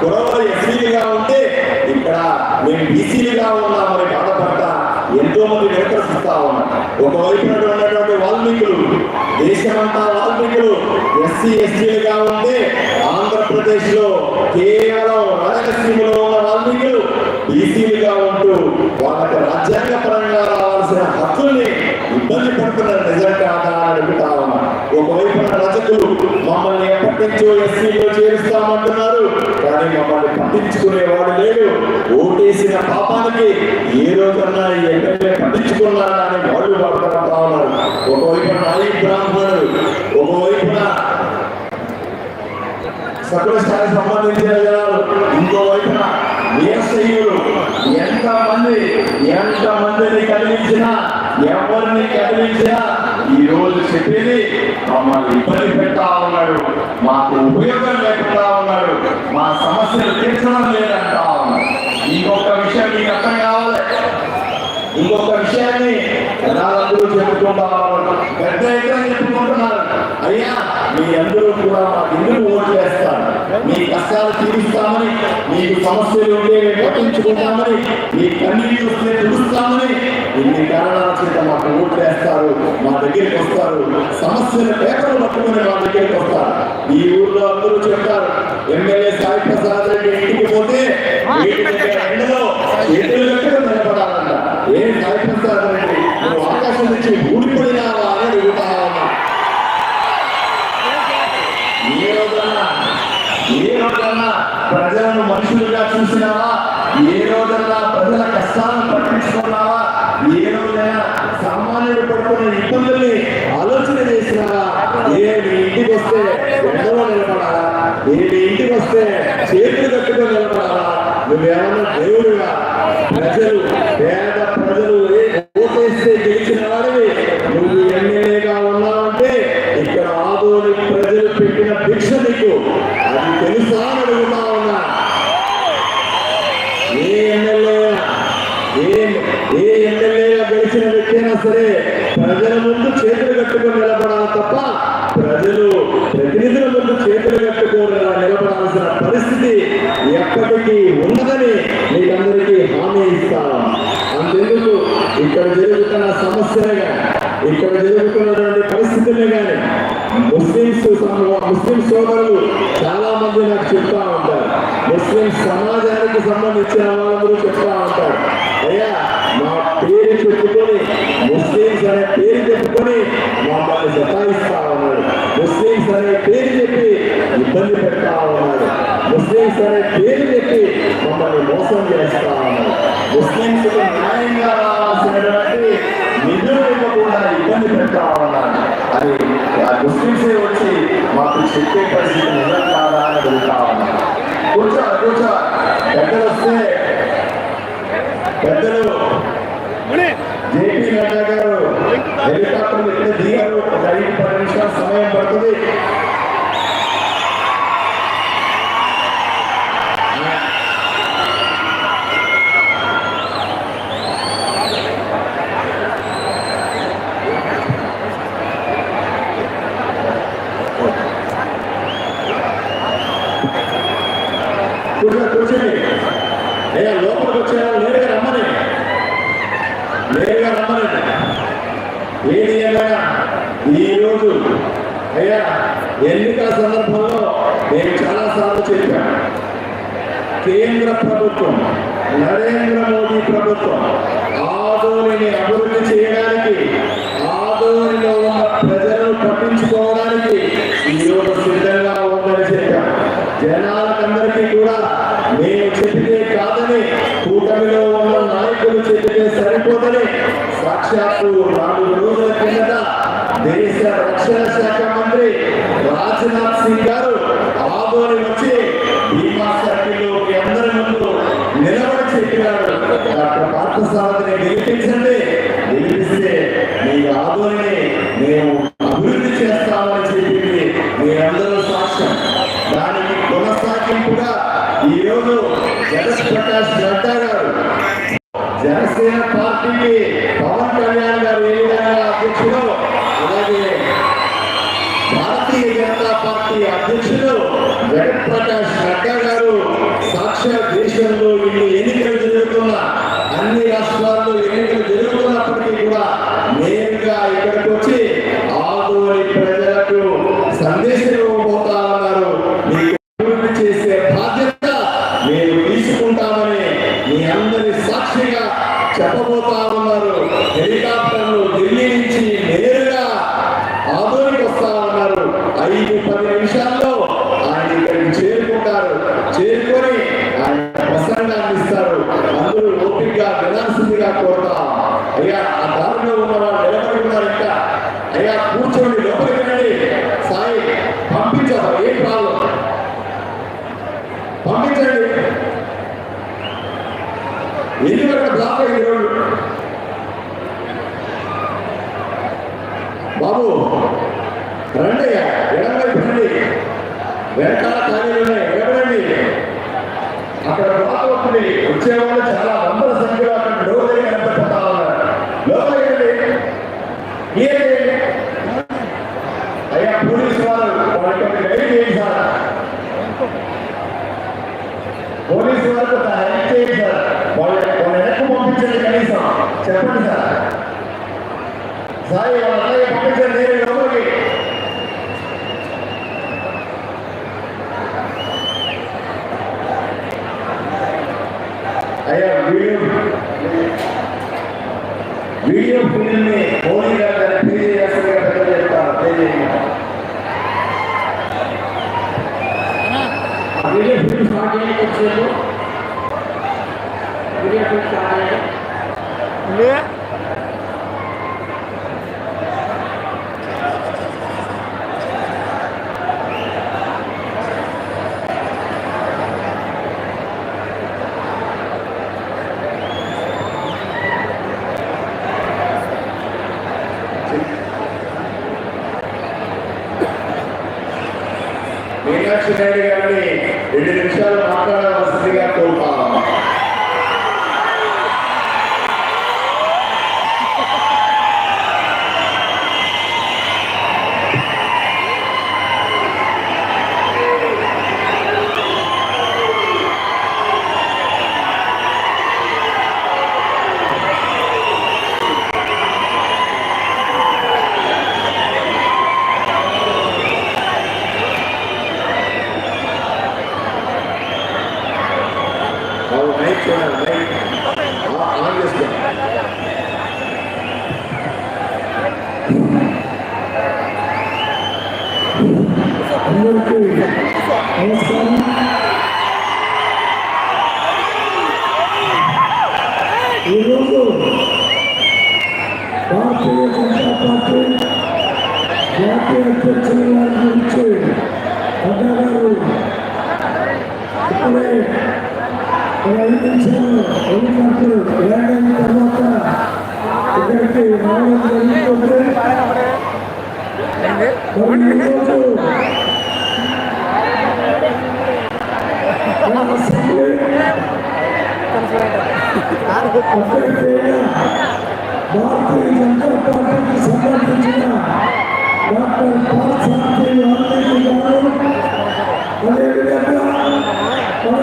కురవలు ఎస్సీలుగా ఉంటే ఇక్కడ మేము బీసీలుగా ఉన్నామని బాధపడతా ఎంతో మంది నిరకరిస్తా ఉన్నారు ఒకవైపున ఉన్నటువంటి వాల్మీకులు దేశమంతా వాల్మీకులు ఎస్సీ ఎస్టీలుగా ఉంటే ఆంధ్రప్రదేశ్లో కేవలం రాజకీయంలో ఉన్న వాల్మీకులు బీసీలుగా ఉంటూ వాళ్ళకి రాజ్యాంగ పరంగా రావాల్సిన హక్కుల్ని ఇబ్బంది పడుతున్నారు నిజం కాదా అని ఉన్నా. ఒకవైపున రజకులు మమ్మల్ని ఎప్పటి నుంచో ఎస్సీలో చేరుస్తామంటున్నారు కానీ మమ్మల్ని పట్టించుకునేవాడు లేడు. ఓటేసిన పాపానికి ఏ రోజన్నా ఈ ఎమ్మెల్యే పట్టించుకున్నారా అని వాళ్ళు పడుతున్నా ఉన్నారు. ఒకవైపున నాయి బ్రాహ్మణులు ఒకవైపున సకలస్థాయి సంబంధించిన జనాలు ఇంకోవైపున వైపున వీరశైవులు ఎంతమంది ఎంతమందిని కదిలించినా ఎవరిని కదిలించినా ఈ రోజు చెప్పేది మమ్మల్ని ఇబ్బంది పెడతా ఉన్నాడు మాకు ఉపయోగం లేకుండా ఉన్నాడు మా సమస్యలు తీర్చడం లేదంటా ఉన్నాడు. ఇంకొక విషయం మీకు అర్థం కావాలి. ఇంకొక విషయాన్ని జనాలందరూ చెప్పుకుంటారు. పెద్ద ఎత్తున చెప్పుకుంటున్నారు. అయ్యా మీ అందరూ కూడా మాకు ఎందుకు ఓట్లు వేస్తారు? మీ కష్టాలు తీరుస్తామని నీకు సమస్యలు ఉంటే పట్టించుకుంటామని నీ కన్నీళ్ళు వస్తే తుడుస్తామని ఇన్ని కారణాల చేత మాకు ఓట్లు వేస్తారు మా దగ్గరికి వస్తారు. సమస్యలు పేపర్లు పట్టుకుని మా దగ్గరికి వస్తారు. ఈ ఊర్లో అందరూ చెప్తారు ఎమ్మెల్యే సాయి ప్రసాద్ రెడ్డి ఇంటికి పోతే వీటి ఎండలో చేతులు ఎక్కడ నిలబడాలంట. ఏం సాయి ప్రసాద్ రెడ్డి నువ్వు ఆకాశం నుంచి ఊడిపడినావా అని అడుగుతా ఉన్నా ఏ రోజన్నా ఏ రోజన్నా ప్రజలను మనుషులుగా చూసినావా? ఏ రోజన్నా ప్రజల కష్టాలను పట్టించుకున్నావా? ఏ రోజైనా సామాన్యుడు పడుతున్న ఇబ్బందుల్ని ఆలోచన చేసినావా? ఏ మీ ఇంటికి వస్తే ఎండలో నిలబడాలా? ఏ మీ ఇంటికి వస్తే చేతులు కట్టుకొని నిలబడాలా? నువ్వేమన్నా దేవుడిగా ప్రజలు పేద ప్రజలు ఏ ఓటేస్తే గెలిచిన వాడివి నువ్వు ఎమ్మెల్యేగా ఉన్నావంటే ఇక్కడ ఆదోని ప్రజలు పెట్టిన భిక్ష నీకు అది తెలుసా అని అడుగుతా ఉన్నా ఏ ఎమ్మెల్యే ఏ ఏ ఎమ్మెల్యేగా గెలిచిన వ్యక్తి అయినా సరే ప్రజల ముందు చేతులు కట్టుకొని నిలబడాలి తప్ప ప్రజలు ప్రతినిధుల ముందు చేతులు కట్టుకొని నిలబడాల్సిన పరిస్థితి ఎప్పటికీ ఉండదని మీకందరికీ హామీ ఇస్తాను అందుకు ఇక్కడ జరుగుతున్న సమస్యలే కానీ ఇక్కడ జరుగుతున్నటువంటి పరిస్థితులే కానీ ముస్లింస్ ముస్లిం సోదరులు చాలా మంది నాకు చెప్తా ఉంటారు. ముస్లిం సమాజానికి సంబంధించిన వాళ్ళందరూ చెప్తా ఉంటారు. అయ్యా మా పేరు చెప్పుకొని ముస్లింస్ అనే పేరు చెప్పుకొని మమ్మల్ని సతాయిస్తా ఉన్నాడు ముస్లింస్ అనే పేరు చెప్పి ఇబ్బంది పెడతా ఉన్నాడు ముస్లింస్ అనే పేరు చెప్పి మమ్మల్ని మోసం చేస్తా ఉన్నాడు ముస్లింస్ న్యాయంగా రావాల్సినటువంటి నిధులు ఇవ్వకుండా ఇబ్బంది పెడతా ఉన్నాడు అది ఆ ముస్లింసే వచ్చి మాకు చెప్పే పరిస్థితి నిజం కాదా అని అడుగుతా ఉన్నాడు కూర్చో కూర్చో పెద్దలు వస్తే పెద్దలు. జేపీ నడ్డా గారు హెలికాప్టర్ ఇక్కడ ఏది ఏమైనా ఈరోజు అయ్యా ఎన్నికల సందర్భంలో నేను చాలాసార్లు చెప్పాను. కేంద్ర ప్రభుత్వం నరేంద్ర మోదీ ప్రభుత్వం ఆదోనిని అభివృద్ధి చేయడానికి ఆదోనిలో ఉన్న ప్రజలను పట్టించుకోవడానికి ఈరోజు సిద్ధంగా ఉందని చెప్పాను. జనాలకందరికీ కూడా నేను చెప్పితే కాదని కూటమిలో ఉన్న నాయకులు చెప్పితే సరిపోదని సాక్షాత్తు రక్షణ శాఖ మంత్రి రాజ్నాథ్ సింగ్ గారు ఆదోని వచ్చి భీమా సర్కిల్లో అందరి ముందు నిలబడి చెప్పినారు డాక్టర్ పార్థసారథిని గెలిపించండి గెలిపిస్తే మీ ఆదోని మేము అభివృద్ధి చేస్తామని చెప్పింది మీరందరూ సాక్ష్యం దానికి కొనసాగింపుగా ఈరోజు జగత్ ప్రకాష్ నడ్డా గారు జనసేన పార్టీకి పవన్ కళ్యాణ్ గారు ఏ విధంగా అధ్యక్షుడు అలాగే భారతీయ జనతా పార్టీ అధ్యక్షుడు జగత్ప్రకాష్ నడ్డా గారు సాక్షాత్ వినాల్సిందిగా కోరుతాం. అయ్యా ఆ దారిలో ఉన్న వాళ్ళు నిలబడి ఉన్నారు ఇంకా అయ్యా కూర్చోండి లోపలికి రండి. సాయి పంపించారు ప్రాబ్లం? పంపించండి. బ్లాక్ అయింది బాబు రండి అయ్యా రండి. వెనకాల చెప్పండి సార్ సాయి వాళ్ళ అన్నయ్య పంపించండి నేను లోపలికి అయ్యా వీడియో వీడియో ఫిల్మ్ని మీనాక్షి నాయుడు గారిని రెండు నిమిషాలు మాట్లాడాల్సిందిగా కోరుతాను make winner, make on this game. ఐదు నిమిషాలు ఐదు నిమిషాలు ఇలాగైన తర్వాత ఇక్కడికి రావడం జరుగుతుంది భారతీయ జనతా పార్టీకి సంబంధించిన డాక్టర్ పార్థసారథి గారు అదేవిధంగా మన